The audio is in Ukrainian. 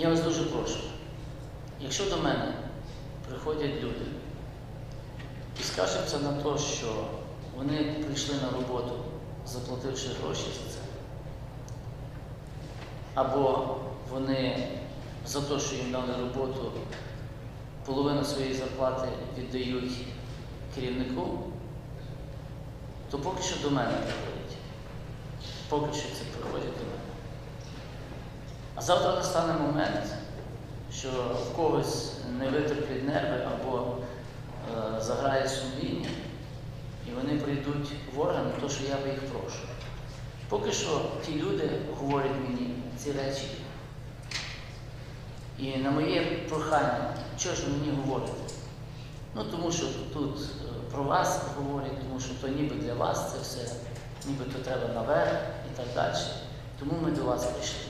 Я вас дуже прошу, якщо до мене приходять люди і скаржаться на те, що вони прийшли на роботу, заплативши гроші за це, або вони за те, що їм дали роботу, половину своєї зарплати віддають керівнику, то поки що до мене приходять. Поки що це приходять до мене. А завтра настане момент, що в когось не витерплять нерви або е, заграє сумління, і вони прийдуть в органи, то що я би їх прошу. Поки що ті люди говорять мені ці речі. І на моє прохання, що ж мені говорите? Ну, тому що тут е, про вас говорять, тому що то ніби для вас це все, ніби то треба наверх і так далі. Тому ми до вас прийшли.